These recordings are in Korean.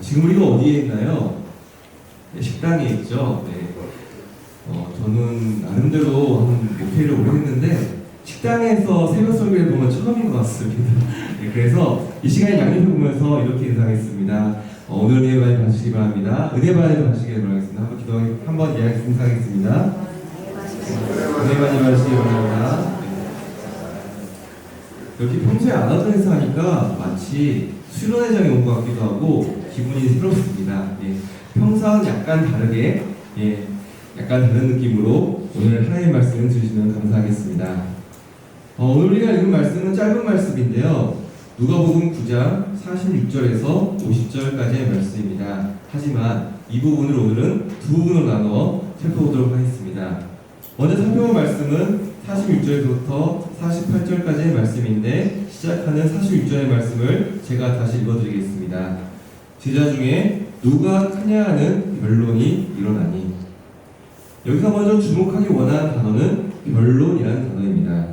지금 우리가 어디에 있나요? 네, 식당에 있죠. 네. 어, 저는 나름대로 한 목회를 오래 했는데 식당에서 새벽 설교를 보면 처음인 것 같습니다. 네, 그래서 이 시간에 양육을 보면서 이렇게 인사하겠습니다. 어, 오늘 은혜 많이 받으시기 바랍니다. 은혜 많이 받으시기 바라겠습니다. 한번 기도 한번 이야기 인사하겠습니다. 은혜 많이 받으시기 바랍니다. 네. 이렇게 평소에 안 하던 인사하니까 마치 수련회장에 온 것 같기도 하고 기분이 새롭습니다. 예. 평소와는 약간 다르게 예, 약간 다른 느낌으로 오늘 하나님의 말씀을 들으시면 감사하겠습니다. 어, 오늘 우리가 읽은 말씀은 짧은 말씀인데요. 누가복음 9장 46절에서 50절까지의 말씀입니다. 하지만 이 부분을 오늘은 두 부분으로 나눠 살펴보도록 하겠습니다. 먼저 살펴볼 말씀은 46절부터 48절까지의 말씀인데 시작하는 46절의 말씀을 제가 다시 읽어드리겠습니다. 제자 중에 누가 크냐 하는 변론이 일어나니 여기서 먼저 주목하기 원하는 단어는 변론이라는 단어입니다.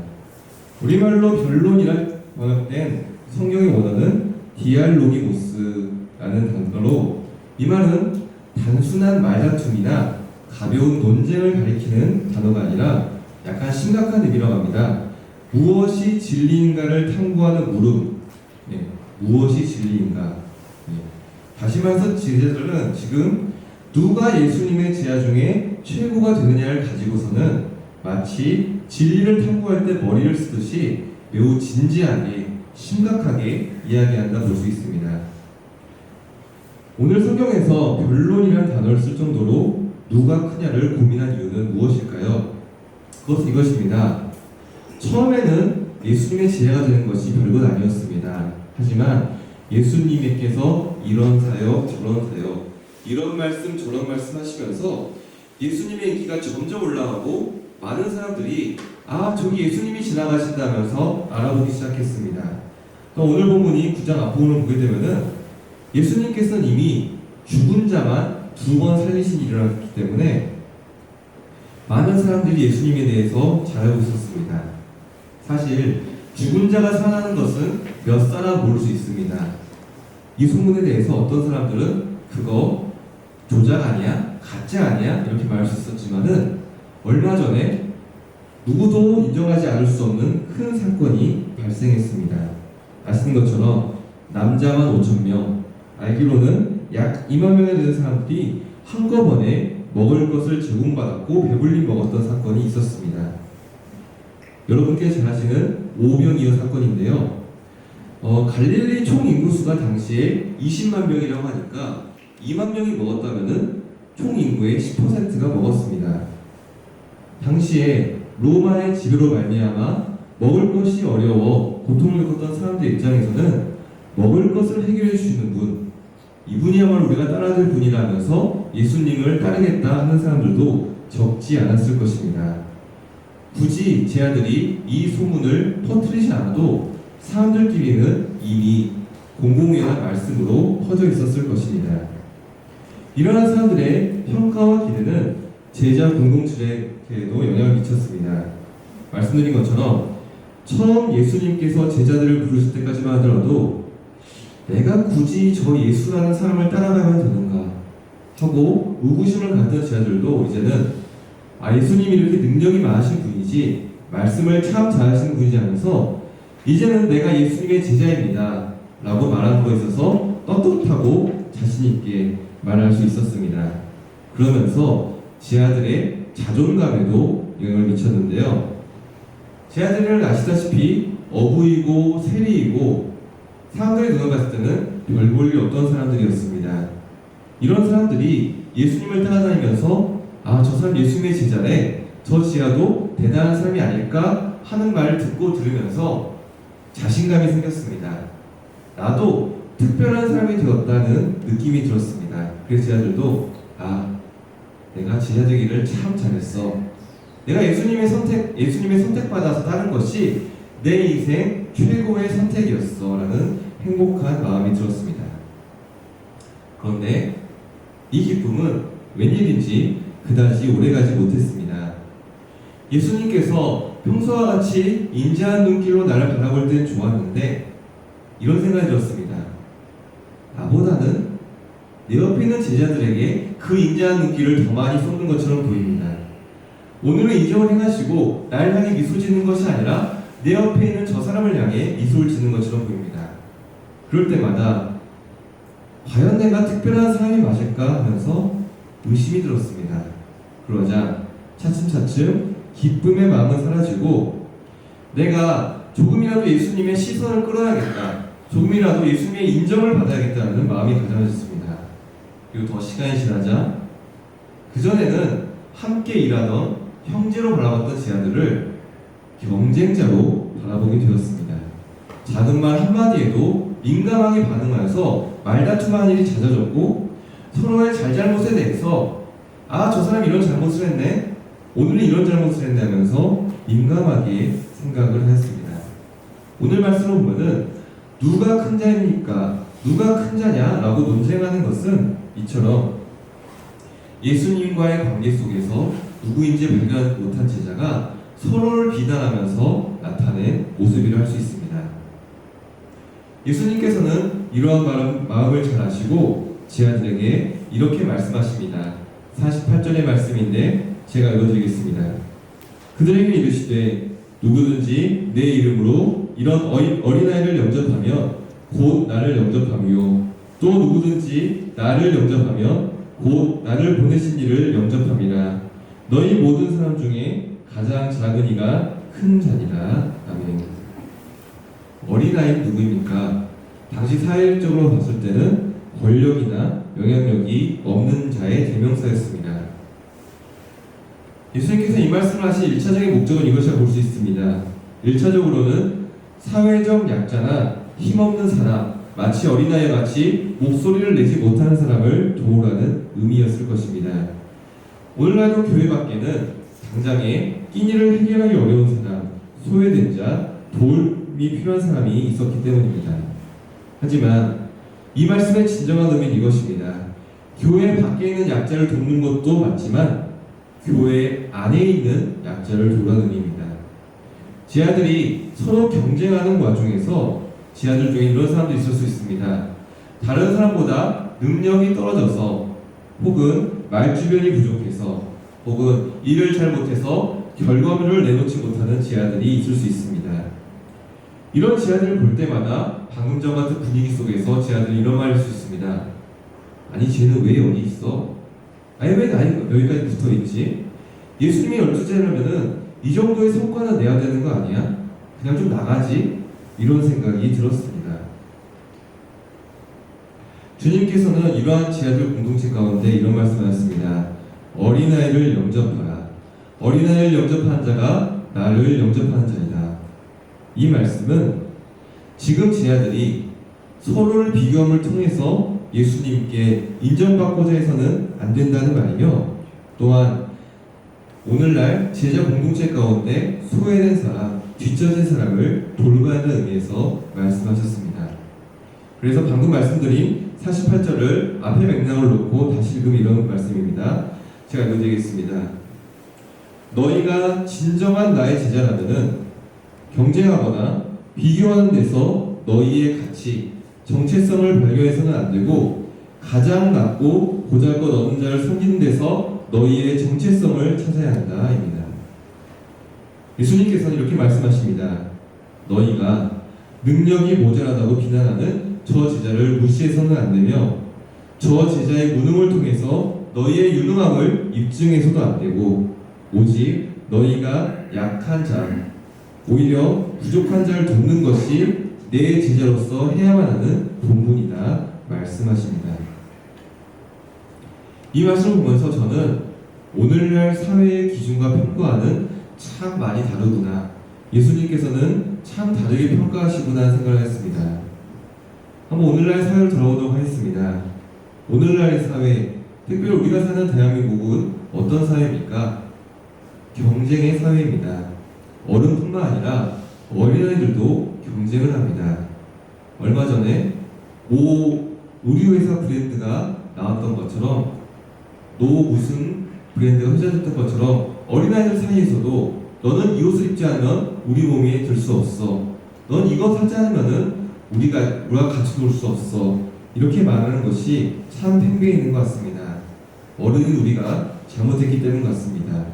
우리말로 변론이란 번역된 성경의 원어는 디알로기모스라는 단어로 이 말은 단순한 말다툼이나 가벼운 논쟁을 가리키는 단어가 아니라 약간 심각한 의미라고 합니다. 무엇이 진리인가를 탐구하는 물음. 네, 무엇이 진리인가. 네. 다시 말해서 제자들은 지금 누가 예수님의 제자 중에 최고가 되느냐를 가지고서는 마치 진리를 탐구할 때 머리를 쓰듯이 매우 진지하게 심각하게 이야기한다 볼 수 있습니다. 오늘 성경에서 변론이라는 단어를 쓸 정도로 누가 크냐를 고민한 이유는 무엇일까요? 그것은 이것입니다. 처음에는 예수님의 제자가 되는 것이 별것 아니었습니다. 하지만 예수님께서 이런 사역, 저런 사역, 이런 말씀, 저런 말씀 하시면서 예수님의 인기가 점점 올라가고 많은 사람들이 아, 저기 예수님이 지나가신다면서 알아보기 시작했습니다. 또 오늘 본문이 9장 앞부분을 보게 되면은 예수님께서는 이미 죽은 자만 두 번 살리신 하셨기 때문에 많은 사람들이 예수님에 대해서 잘 알고 있었습니다. 사실 죽은 자가 살아나는 것은 몇 사람 모를 수 있습니다. 이 소문에 대해서 어떤 사람들은 그거 조작 아니야? 가짜 아니야? 이렇게 말할 수 있었지만은 얼마 전에 누구도 인정하지 않을 수 없는 큰 사건이 발생했습니다. 아시는 것처럼 남자만 5천 명, 알기로는 약 2만 명에 되는 사람들이 한꺼번에 먹을 것을 제공받았고 배불리 먹었던 사건이 있었습니다. 여러분께 잘 아시는 오병이어 사건인데요. 어, 갈릴리 총 인구수가 당시에 20만 명이라고 하니까 2만 명이 먹었다면은 총 인구의 10%가 먹었습니다. 당시에 로마의 지배로 말미암아 먹을 것이 어려워 고통을 겪었던 사람들 입장에서는 먹을 것을 해결해 주시는 분, 이분이야말로 우리가 따라야 될 분이라면서 예수님을 따르겠다 하는 사람들도 적지 않았을 것입니다. 굳이 제 아들이 이 소문을 퍼뜨리지 않아도 사람들끼리는 이미 공공연한 말씀으로 퍼져 있었을 것입니다. 이러한 사람들의 평가와 기대는 제자 공동체에도 영향을 미쳤습니다. 말씀드린 것처럼 처음 예수님께서 제자들을 부르실 때까지만 하더라도 내가 굳이 저 예수라는 사람을 따라가면 되는가 하고 의구심을 갖던 제자들도 이제는 아 예수님이 이렇게 능력이 많으신 분이지 말씀을 참 잘하시는 분이지 하면서 이제는 내가 예수님의 제자입니다 라고 말하는 거에 있어서 떳떳하고 자신있게 말할 수 있었습니다. 그러면서 제 아들의 자존감에도 영향을 미쳤는데요. 제 아들을 아시다시피 어부이고 세리이고 사람들이 눈을 봤을 때는 별 볼 일 없던 사람들이었습니다. 이런 사람들이 예수님을 따라다니면서 아, 저 사람 예수님의 제자래. 저 지하도 대단한 사람이 아닐까 하는 말을 듣고 들으면서 자신감이 생겼습니다. 나도 특별한 사람이 되었다는 느낌이 들었습니다. 그래서 제자들도 아, 내가 제자 되기를 참 잘했어. 내가 예수님의 선택, 예수님의 선택받아서 따른 것이 내 인생 최고의 선택이었어라는 행복한 마음이 들었습니다. 그런데 이 기쁨은 웬일인지 그다지 오래가지 못했습니다. 예수님께서 평소와 같이 인자한 눈길로 나를 바라볼 땐 좋았는데 이런 생각이 들었습니다. 나보다는 내 옆에 있는 제자들에게 그 인자한 눈길을 더 많이 쏟는 것처럼 보입니다. 오늘은 인정을 행하시고 날 향해 미소 짓는 것이 아니라 내 옆에 있는 저 사람을 향해 미소를 짓는 것처럼 보입니다. 그럴 때마다 과연 내가 특별한 사람이 맞을까 하면서 의심이 들었습니다. 그러자 차츰차츰 기쁨의 마음은 사라지고 내가 조금이라도 예수님의 시선을 끌어야겠다. 조금이라도 예수님의 인정을 받아야겠다는 마음이 가져졌습니다. 그리고 더 시간이 지나자 그전에는 함께 일하던 형제로 바라봤던 제아들을 경쟁자로 바라보게 되었습니다. 작은 말 한마디에도 민감하게 반응하여서 말다툼하는 일이 잦아졌고 서로의 잘잘못에 대해서 아 저 사람 이런 잘못을 했네 오늘은 이런 잘못을 했네 하면서 민감하게 생각을 했습니다. 오늘 말씀을 보면은 누가 큰 자입니까? 누가 큰 자냐라고 논쟁하는 것은 이처럼 예수님과의 관계 속에서 누구인지 발견 못한 제자가 서로를 비난하면서 나타낸 모습이라 할 수 있습니다. 예수님께서는 이러한 마음, 마음을 잘 아시고 제자들에게 이렇게 말씀하십니다. 48절의 말씀인데 제가 읽어드리겠습니다. 그들에게 이르시되 누구든지 내 이름으로 이런 어린, 어린아이를 영접하면 곧 나를 영접하며 또 누구든지 나를 영접하면 곧 나를 보내신 이를 영접함이라 너희 모든 사람 중에 가장 작은 이가 큰 자니라 아멘 어린아이는 누구입니까? 당시 사회적으로 봤을 때는 권력이나 영향력이 없는 자의 대명사였습니다. 예수님께서 이 말씀을 하신 1차적인 목적은 이것이라 볼수 있습니다. 1차적으로는 사회적 약자나 힘없는 사람, 마치 어린아이 같이 목소리를 내지 못하는 사람을 도우라는 의미였을 것입니다. 오늘날도 교회 밖에는 당장에 끼니를 해결하기 어려운 사람, 소외된 자, 도움이 필요한 사람이 있었기 때문입니다. 하지만 이 말씀의 진정한 의미는 이것입니다. 교회 밖에 있는 약자를 돕는 것도 맞지만 교회 안에 있는 약자를 도우라는 의미입니다. 제 아들이 서로 경쟁하는 제 아들 중에 이런 사람도 있을 수 있습니다. 다른 사람보다 능력이 떨어져서 혹은 말주변이 부족해서 혹은 일을 잘 못해서 결과물을 내놓지 못하는 제 아들이 있을 수 있습니다. 이런 제 아들을 볼 때마다 방금 전 같은 분위기 속에서 제 아들이 이런 말을 할 수 있습니다. 아니 쟤는 왜 여기 있어? 아니 왜나 여기까지 붙어 있지? 예수님이 열두째라면은 이 정도의 성과는 내야 되는 거 아니야? 그냥 좀 나가지? 이런 생각이 들었습니다. 주님께서는 이러한 지하들 공동체 가운데 이런 말씀하셨습니다. 어린아이를 영접하라. 어린아이를 영접한 자가 나를 영접하는 자이다. 이 말씀은 지금 제자들이 서로를 비교함을 통해서 예수님께 인정받고자 해서는 안 된다는 말이며 또한 오늘날 제자 공동체 가운데 소외된 사람, 뒤처진 사람을 돌보는 의미에서 말씀하셨습니다. 그래서 방금 말씀드린 48절을 앞에 맥락을 놓고 다시 읽으면 이런 말씀입니다. 제가 읽어드리겠습니다. 너희가 진정한 나의 제자라면은 경쟁하거나 비교하는 데서 너희의 가치, 정체성을 발견해서는 안 되고 가장 낮고 보잘것 없는 자를 섬기는 데서 너희의 정체성을 찾아야 한다입니다. 예수님께서는 이렇게 말씀하십니다. 너희가 능력이 모자라다고 비난하는 저 제자를 무시해서는 안 되며 저 제자의 무능을 통해서 너희의 유능함을 입증해서도 안 되고 오직 너희가 약한 자, 오히려 부족한 자를 돕는 것이 내 제자로서 해야만 하는 본분이다 말씀하십니다. 이 말씀을 보면서 저는 오늘날 사회의 기준과 평가와는 참 많이 다르구나. 예수님께서는 참 다르게 평가하시구나 생각을 했습니다. 한번 오늘날 사회를 돌아보도록 하겠습니다. 오늘날의 사회, 특별히 우리가 사는 대한민국은 어떤 사회입니까? 경쟁의 사회입니다. 어른뿐만 아니라 어린아이들도 경쟁을 합니다. 얼마 전에 모 의류회사 브랜드가 나왔던 것처럼 노 무슨 브랜드가 회자됐던 것처럼 어린아이들 사이에서도 너는 이 옷을 입지 않으면 우리 몸에 들 수 없어. 넌 이거 사지 않으면은 우리가 우리가 같이 놀 수 없어. 이렇게 말하는 것이 참 팽배해 있는 것 같습니다. 어른인 우리가 잘못했기 때문 같습니다.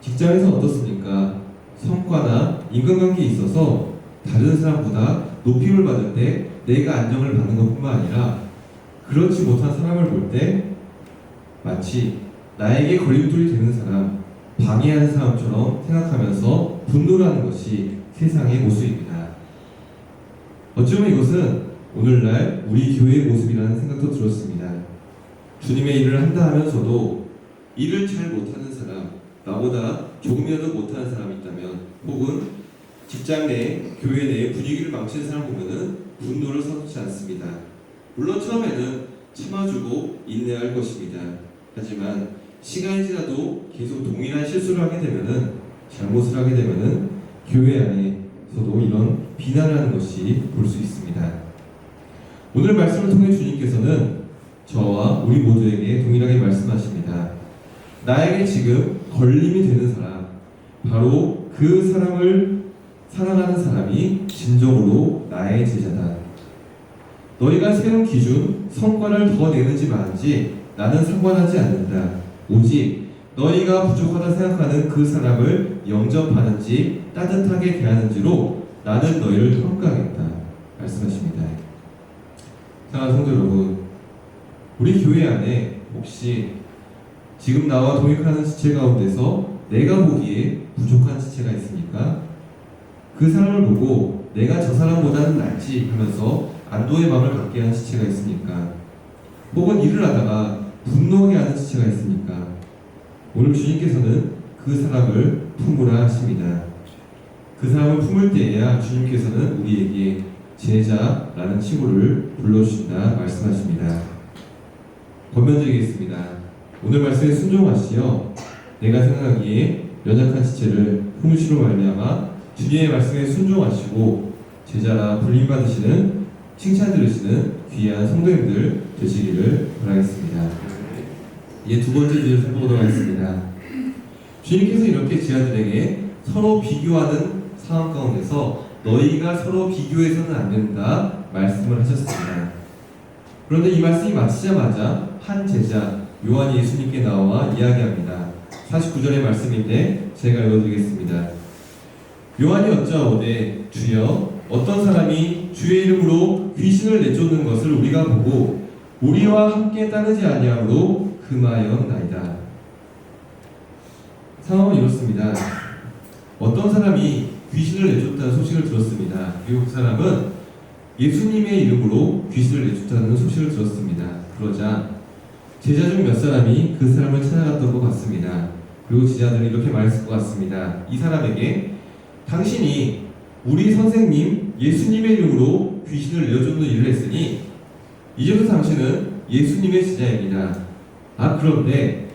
직장에서 어떻습니까? 성과나 인간관계에 있어서 다른 사람보다 높임을 받을 때 내가 안정을 받는 것뿐만 아니라 그렇지 못한 사람을 볼 때 마치 나에게 걸림돌이 되는 사람, 방해하는 사람처럼 생각하면서 분노를 하는 것이 세상의 모습입니다. 어쩌면 이것은 오늘날 우리 교회의 모습이라는 생각도 들었습니다. 주님의 일을 한다 하면서도 일을 잘 못하는 사람, 나보다 조금이라도 못하는 사람이 있다면 혹은 직장 내, 교회 내 분위기를 망치는 사람 보면은 분노를 서두지 않습니다. 물론 처음에는 참아주고 인내할 것입니다. 하지만 시간이 지나도 계속 동일한 실수를 하게 되면은 잘못을 하게 되면은 교회 안에서도 이런 비난을 하는 것이 볼 수 있습니다. 오늘 말씀을 통해 주님께서는 저와 우리 모두에게 동일하게 말씀하십니다. 나에게 지금 걸림이 되는 사람, 바로 그 사람을 사랑하는 사람이 진정으로 나의 제자다. 너희가 세운 기준, 성과를 더 내는지 마는지 나는 상관하지 않는다. 오직 너희가 부족하다 생각하는 그 사람을 영접하는지 따뜻하게 대하는지로 나는 너희를 평가하겠다. 말씀하십니다. 사랑하는 성도 여러분, 우리 교회 안에 혹시 지금 나와 동역하는 지체 가운데서 내가 보기에 부족한 지체가 있습니까? 그 사람을 보고 내가 저 사람보다는 낫지 하면서 안도의 마음을 갖게 하는 지체가 있습니까? 혹은 일을 하다가 분노하게 하는 지체가 있습니까? 오늘 주님께서는 그 사람을 품으라 하십니다. 그 사람을 품을 때에야 주님께서는 우리에게 제자라는 칭호를 불러주신다 말씀하십니다. 권면드리겠습니다. 오늘 말씀에 순종하시어 내가 생각하기에 연약한 지체를 품으시로 말미암아 주님의 말씀에 순종하시고 제자라 불림 받으시는 칭찬 들으시는 귀한 성도님들 되시기를 바라겠습니다. 이제 두 번째 주제를 살펴보도록 하겠습니다. 주님께서 이렇게 제자들에게 서로 비교하는 상황 가운데서 너희가 서로 비교해서는 안 된다 말씀을 하셨습니다. 그런데 이 말씀이 마치자마자 한 제자 요한이 예수님께 나와 이야기합니다. 49절의 말씀인데 제가 읽어드리겠습니다. 요한이 여짜오되 주여 어떤 사람이 주의 이름으로 귀신을 내쫓는 것을 우리가 보고 우리와 함께 따르지 아니하므로 금하였나이다. 상황은 이렇습니다. 어떤 사람이 귀신을 내쫓다는 소식을 들었습니다. 미국 사람은 예수님의 이름으로 귀신을 내쫓다는 소식을 들었습니다. 그러자 제자 중 몇 사람이 그 사람을 찾아갔던 것 같습니다. 그리고 제자들은 이렇게 말했을 것 같습니다. 이 사람에게 당신이 우리 선생님 예수님의 이름으로 귀신을 내어쫓는 일을 했으니 이제부터 당신은 예수님의 제자입니다. 아 그런데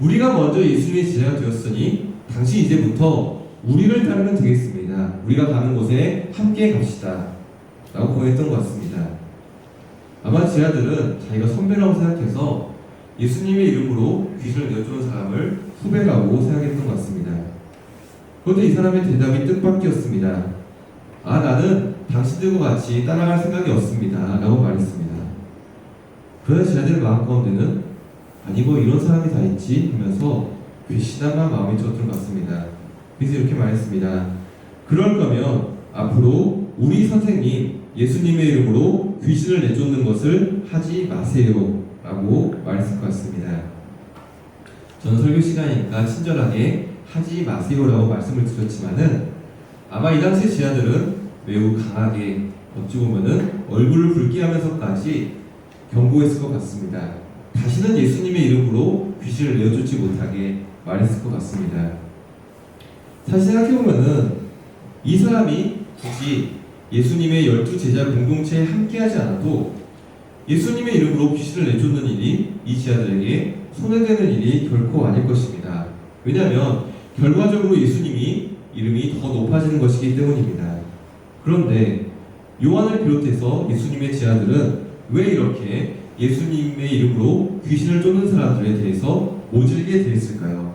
우리가 먼저 예수님의 제자가 되었으니 당신 이제부터 우리를 따르면 되겠습니다. 우리가 가는 곳에 함께 갑시다. 라고 고했던 것 같습니다. 아마 제자들은 자기가 선배라고 생각해서 예수님의 이름으로 귀신을 내어주는 사람을 후배라고 생각했던 것 같습니다. 그런데 이 사람의 대답이 뜻밖이었습니다. 아, 나는 당신들과 같이 따라갈 생각이 없습니다. 라고 말했습니다. 그러자 제자들의 마음 가운데는 아니, 뭐 이런 사람이 다 있지? 하면서 괘씸한 마음이 들었던 것 같습니다. 그래서 이렇게 말했습니다. 그럴 거면 앞으로 우리 선생님 예수님의 이름으로 귀신을 내쫓는 것을 하지 마세요. 라고 말했을 것 같습니다. 저는 설교 시간이니까 친절하게 하지 마세요라고 말씀을 드렸지만은 아마 이 당시 제자들은 매우 강하게 어찌 보면은 얼굴을 붉게 하면서까지 경고했을 것 같습니다. 다시는 예수님의 이름으로 귀신을 내어쫓지 못하게 말했을 것 같습니다. 사실 생각해보면은 이 사람이 굳이 예수님의 열두 제자 공동체에 함께하지 않아도 예수님의 이름으로 귀신을 내쫓는 일이 이 제자들에게 손해되는 일이 결코 아닐 것입니다. 왜냐하면 결과적으로 예수님이 이름이 더 높아지는 것이기 때문입니다. 그런데 요한을 비롯해서 예수님의 제자들은 왜 이렇게 예수님의 이름으로 귀신을 쫓는 사람들에 대해서 모질게 되었을까요?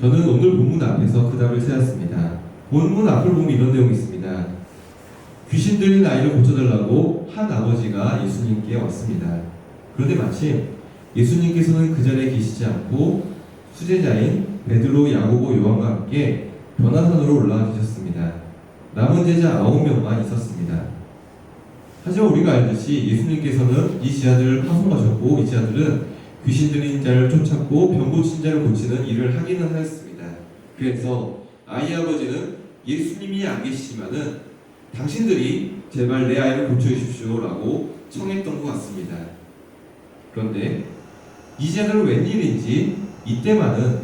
저는 오늘 본문 앞에서 그 답을 찾았습니다. 본문 앞을 보면 이런 내용이 있습니다. 귀신 들린 아이를 고쳐달라고 한 아버지가 예수님께 왔습니다. 그런데 마침 예수님께서는 그 자리에 계시지 않고 수제자인 베드로, 야고보, 요한과 함께 변화산으로 올라가 계셨습니다. 남은 제자 아홉 명만 있었습니다. 하지만 우리가 알듯이 예수님께서는 이 지하들을 파송하셨고 이 지하들은 귀신 들린 자를 쫓았고 병 고친 자를 고치는 일을 하기는 하였습니다. 그래서 아이 아버지는 예수님이 안 계시지만은 당신들이 제발 내 아이를 고쳐주십시오라고 청했던 것 같습니다. 그런데 이 자들은 웬일인지 이때만은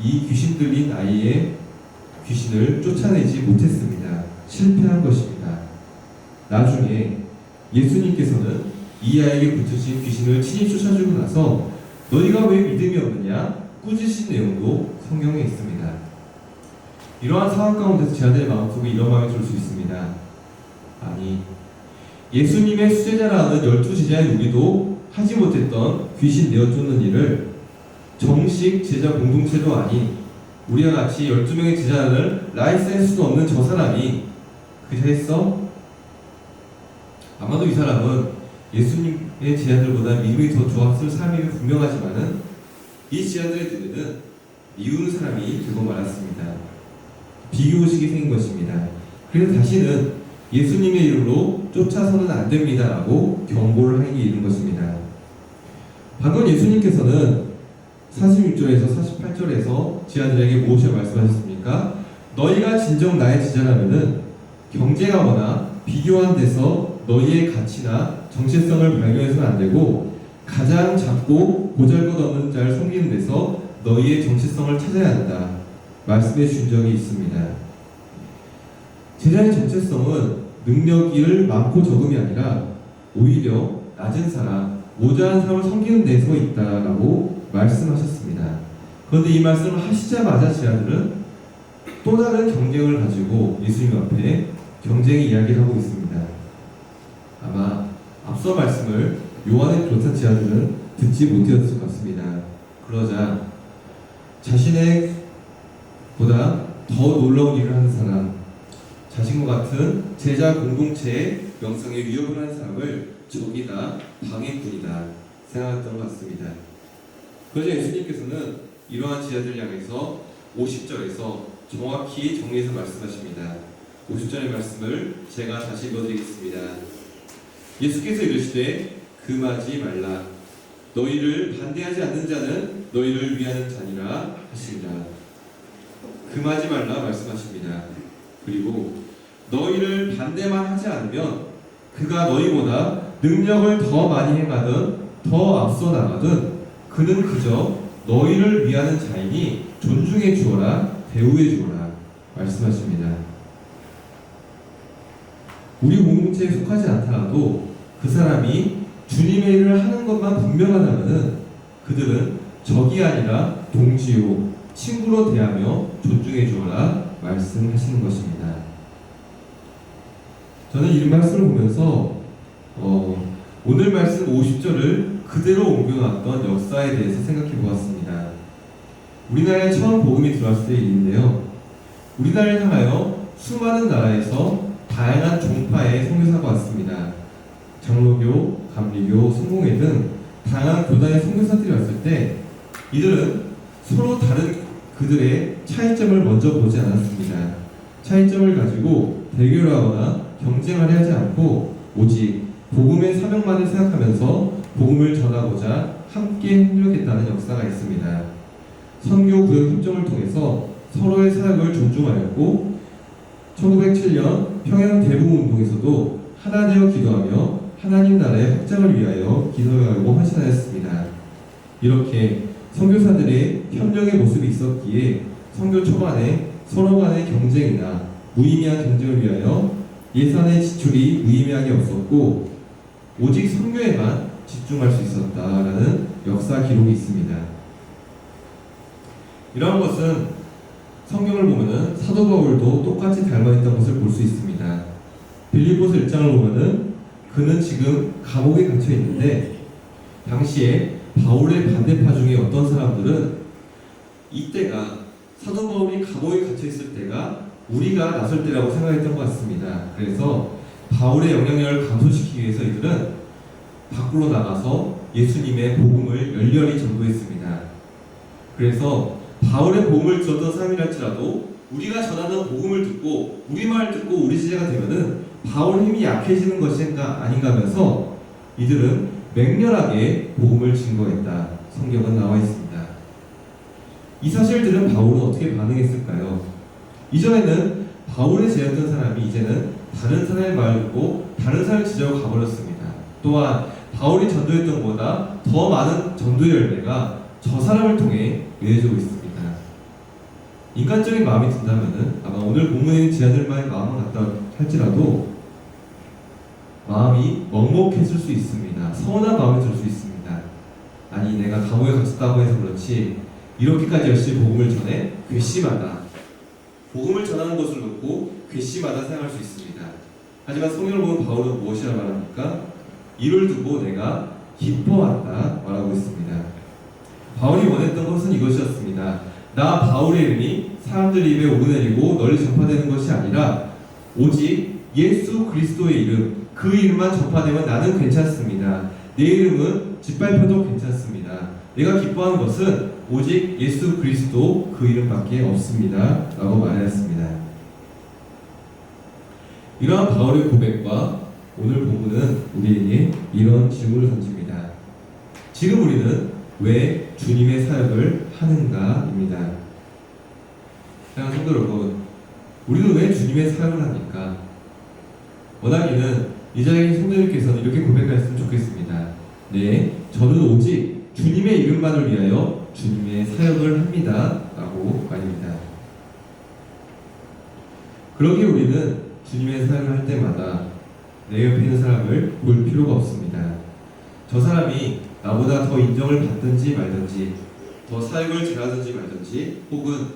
이 귀신 들린 아이의 귀신을 쫓아내지 못했습니다. 실패한 것입니다. 나중에 예수님께서는 이 아이에게 붙으신 귀신을 친히 쫓아주고 나서 너희가 왜 믿음이 없느냐 꾸짖으신 내용도 성경에 있습니다. 이러한 상황 가운데서 제자들의 마음속에 이런 마음이 들 수 있습니다. 아니 예수님의 수제자라는 열두 제자의 우리도 하지 못했던 귀신 내어 쫓는 일을 정식 제자 공동체도 아닌 우리와 같이 12명의 제자를 라이센스도 없는 저 사람이 그저 했어? 아마도 이 사람은 예수님의 제자들보다 믿음이 더 좋았을 삶이 분명하지만은 이 제자들의 눈에는 미우는 사람이 되고 말았습니다. 비교의식이 생긴 것입니다. 그래서 다시는 예수님의 이름으로 쫓아서는 안 됩니다라고 경고를 하기 이른 것입니다. 방금 예수님께서는 46절에서 48절에서 제자들에게 무엇을 말씀하셨습니까? 너희가 진정 나의 제자라면은 경쟁하거나 비교한 데서 너희의 가치나 정체성을 발견해서는 안 되고 가장 작고 보잘것없는 자를 섬기는 데서 너희의 정체성을 찾아야 한다. 말씀해 준 적이 있습니다. 제자의 정체성은 능력이 많고 적음이 아니라 오히려 낮은 사람, 모자란 사람을 섬기는 데서 있다라고 말씀하셨습니다. 그런데 이 말씀을 하시자마자 제자들은 또 다른 경쟁을 가지고 예수님 앞에 경쟁의 이야기를 하고 있습니다. 아마 앞서 말씀을 요한의 교사 제자들은 듣지 못하였을 것 같습니다. 그러자 자신의 보다 더 놀라운 일을 하는 사람, 자신과 같은 제자 공동체의 명성에 위협을 하는 사람을 적이다, 방해꾼이다 생각했던 것 같습니다. 그러자 예수님께서는 이러한 제자들 향해서 50절에서 정확히 정리해서 말씀하십니다. 50절의 말씀을 제가 다시 읽어드리겠습니다. 예수께서 이르시되 금하지 말라. 너희를 반대하지 않는 자는 너희를 위하는 자니라 하시니라. 금하지 말라 말씀하십니다. 그리고 너희를 반대만 하지 않으면 그가 너희보다 능력을 더 많이 행하든 더 앞서 나가든 그는 그저 너희를 위하는 자이니 존중해 주어라 대우해 주어라 말씀하십니다. 우리 공동체에 속하지 않더라도 그 사람이 주님의 일을 하는 것만 분명하다면은 그들은 적이 아니라 동지요 친구로 대하며 존중해 주어라 말씀하시는 것입니다. 저는 이 말씀을 보면서 어, 오늘 말씀 50절을 그대로 옮겨놨던 역사에 대해서 생각해 보았습니다. 우리나라에 처음 복음이 들어왔을 때 일인데요. 우리나라를 향하여 수많은 나라에서 다양한 종파의 선교사가 왔습니다. 장로교, 감리교, 성공회 등 다양한 교단의 선교사들이 왔을 때 이들은 서로 다른 그들의 차이점을 먼저 보지 않았습니다. 차이점을 가지고 대결하거나 경쟁하려 하지 않고 오직 복음의 사명만을 생각하면서 복음을 전하고자 함께 협력했다는 역사가 있습니다. 선교 구역 협정을 통해서 서로의 사역을 존중하였고 1907년 평양 대북 운동에서도 하나 되어 기도하며 하나님 나라의 확장을 위하여 기도하고 헌신하였습니다. 이렇게 선교사들의 협력의 모습이 있었기에 선교 초반에 서로 간의 경쟁이나 무의미한 경쟁을 위하여 예산의 지출이 무의미하게 없었고 오직 선교에만 집중할 수 있었다라는 역사 기록이 있습니다. 이러한 것은 성경을 보면은 사도 바울도 똑같이 닮아있던 것을 볼 수 있습니다. 빌리보스 1장을 보면은 그는 지금 감옥에 갇혀 있는데 당시에 바울의 반대파 중에 어떤 사람들은 이때가 사도 바울이 감옥에 갇혀 있을 때가 우리가 나설 때라고 생각했던 것 같습니다. 그래서 바울의 영향력을 감소시키기 위해서 이들은 밖으로 나가서 예수님의 복음을 열렬히 전도했습니다. 그래서 바울의 복음을 들었던 사람이랄지라도 우리가 전하는 복음을 듣고 우리 말을 듣고 우리 제자가 되면은 바울 힘이 약해지는 것인가 아닌가 하면서 이들은 맹렬하게 복음을 증거했다. 성경은 나와 있습니다. 이 사실들은 바울은 어떻게 반응했을까요? 이전에는 바울의 제였던 사람이 이제는 다른 사람의 말을 듣고 다른 사람의 제자로 가버렸습니다. 또한 바울이 전도했던 것보다 더 많은 전도의 열매가 저 사람을 통해 이어지고 있습니다. 인간적인 마음이 든다면은 아마 오늘 본문에 제자들만의 마음을 갖다 할지라도 마음이 먹먹해질 수 있습니다. 서운한 마음이 들 수 있습니다. 아니 내가 감옥에 갇혔다고 해서 그렇지 이렇게까지 열심히 복음을 전해 괘씸하다. 복음을 전하는 것을 놓고 괘씸하다 생각할 수 있습니다. 하지만 성경을 보면 바울은 무엇이라 말합니까? 이를 두고 내가 기뻐한다 말하고 있습니다. 바울이 원했던 것은 이것이었습니다. 나 바울의 이름이 사람들 입에 오르내리고 널리 전파되는 것이 아니라 오직 예수 그리스도의 이름 그 이름만 전파되면 나는 괜찮습니다. 내 이름은 짓밟혀도 괜찮습니다. 내가 기뻐하는 것은 오직 예수 그리스도 그 이름밖에 없습니다. 라고 말하였습니다. 이러한 바울의 고백과 오늘 본문은 우리에게 이런 질문을 던집니다. 지금 우리는 왜 주님의 사역을 하는가입니다. 사랑하는 성도 여러분, 우리는 왜 주님의 사역을 합니까? 원하기는 이 자리에 성도님께서는 이렇게 고백하셨으면 좋겠습니다. 네, 저는 오직 주님의 이름만을 위하여 주님의 사역을 합니다. 라고 말입니다. 그러기에 우리는 주님의 사역을 할 때마다 내 옆에 있는 사람을 볼 필요가 없습니다. 저 사람이 나보다 더 인정을 받든지 말든지 더 사역을 잘하든지 말든지 혹은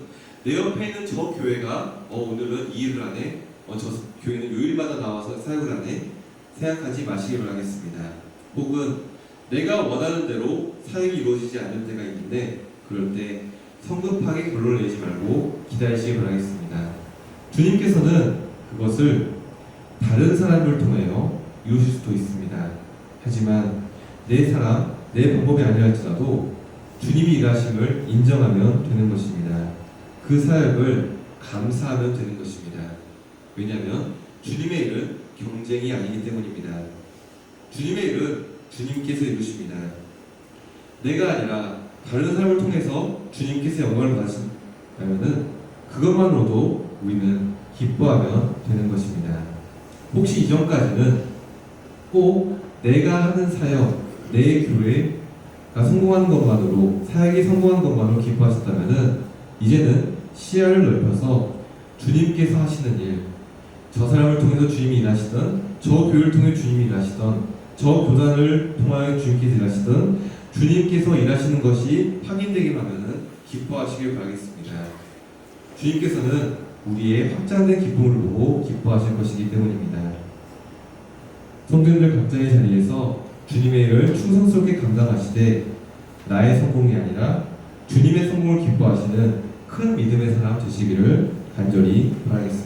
내 옆에 있는 저 교회가 어, 오늘은 이 일을 하네 어, 저 교회는 요일마다 나와서 사역을 하네 생각하지 마시기 바라겠습니다. 혹은 내가 원하는 대로 사역이 이루어지지 않을 때가 있는데 그럴 때 성급하게 결론을 내지 말고 기다리시기 바라겠습니다. 주님께서는 그것을 다른 사람을 통하여 이루실 수도 있습니다. 하지만 내 사람, 내 방법이 아니라 할지라도 주님이 일하심을 인정하면 되는 것입니다. 그 사역을 감사하면 되는 것입니다. 왜냐하면 주님의 일은 경쟁이 아니기 때문입니다. 주님의 일은 주님께서 이루십니다. 내가 아니라 다른 사람을 통해서 주님께서 영광을 받으신다면은 그것만으로도 우리는 기뻐하면 되는 것입니다. 혹시 이전까지는 꼭 내가 하는 사역, 내 교회가 성공하는 것만으로 사역이 성공한 것만으로 기뻐하셨다면은 이제는 시야를 넓혀서 주님께서 하시는 일, 저 사람을 통해서 주님이 일하시던, 저 교회를 통해 주님이 일하시던, 저 교단을 통하여 주님께서 일하시던, 주님께서 일하시는 것이 확인되기만 하면은 기뻐하시길 바라겠습니다. 주님께서는 우리의 확장된 기쁨을 보고 기뻐하실 것이기 때문입니다. 성도님들 각자의 자리에서 주님의 일을 충성스럽게 감당하시되 나의 성공이 아니라 주님의 성공을 기뻐하시는 큰 믿음의 사람 되시기를 간절히 바라겠습니다.